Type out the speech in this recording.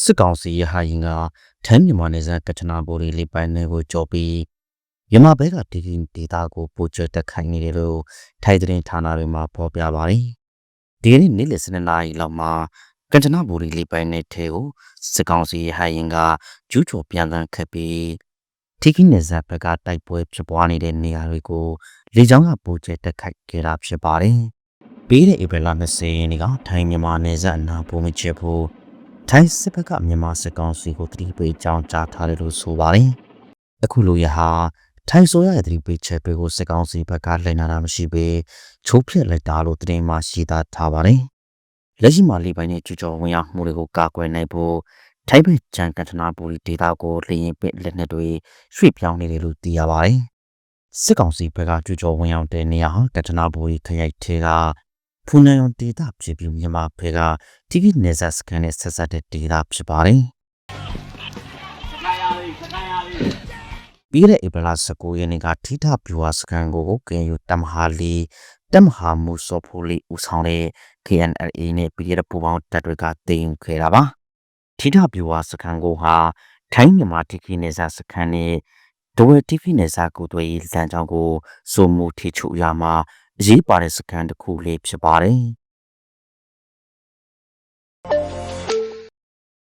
စစ်ကောင်စီရဟရင်ကထမ်းမြန်မာနယ်စပ်ကထနာဘူရီလေးပိုင်းတွေကိုကြော်ပြီးမြန်မာဘက်ကဒီဒီဒေတာကိုပိုချတက်ခိုင်းနေတယ်လို့ထိုင်သတင်းဌာနတွေမှာဖော်ပြပါတယ်။ဒီကနေ့နေ့လယ်12နာရီလောက်မှာကထနာဘူရီလေးပိုင်းနယ်ထဲကိုစစ်ကောင်စီရဟရင်ကကျူးကျော်ပြန်လည်ခတ်ပြီးထိခိနယ်စပ်ဘက်ကတိုက်ပွဲဖြစ်ပွားနေတဲ့နေရာတွေကိုလေကြောင်းကပိုချတက်ခိုက်ခဲ့တာဖြစ်ပါတယ်။ပြီးတဲ့ဧပြီလ20ရက်နေ့ကထိုင်းမြန်မာနယ်စပ်အနားပုံမချဖို့ ထိုင်းစစ်ဘက်ကမြန်မာစစ်ကောင်စီကိုတတိပေးကြောင်းကြားထားတယ်လို့ဆိုပါတယ်။အခုလိုရဟာထိုင်းဆိုရရဲ့တတိပေးချက်တွေကိုစစ်ကောင်စီဘက်ကလှည့်နာတာမရှိဘဲချိုးဖျက်လိုက်တာလို့သတင်းမှရှိသားထားပါတယ်။လက်ရှိမှာလေးပိုင်းနဲ့ကြူကြော်ဝင်ရောက်မှုတွေကိုကာကွယ်နိုင်ဖို့ထိုင်းဘက်ဂျန်ကန်ထနာပူရီဒေတာကိုလျင်ပစ်လက်နက်တွေရွှေ့ပြောင်းနေတယ်လို့သိရပါတယ်။စစ်ကောင်စီဘက်ကကြူကြော်ဝင်ရောက်တဲ့နေရာဟာကထနာပူရီခရိုင်ထဲက ဖူနန်ယွန်ဒေတာဖြစ်ပြီးမြန်မာဘက်က TV နေဆက်စကန်နဲ့ဆက်ဆက်တဲ့ဒေတာဖြစ်ပါတယ်။ပြီးတဲ့ဧပြီလ19ရက်နေ့ကထိထဗျူဟာစကန်ကိုကင်ယူတမဟာလီတမဟာမူစောဖိုလီဦးဆောင်တဲ့ KNLA နဲ့ PDF ပူးပေါင်းတပ်တွေကတင်ယူခဲ့တာပါ။ထိထဗျူဟာစကန်ကိုဟာထိုင်းမြန်မာ TV နေဆက်စကန်နဲ့ဒဝဲ TV နေဆက်ကိုတွေ့လမ်းကြောင်းကိုစုံမှုထိချုပ်ရမှာ အရေးပါတဲ့စကန်တစ်ခုလေးဖြစ်ပါတယ်။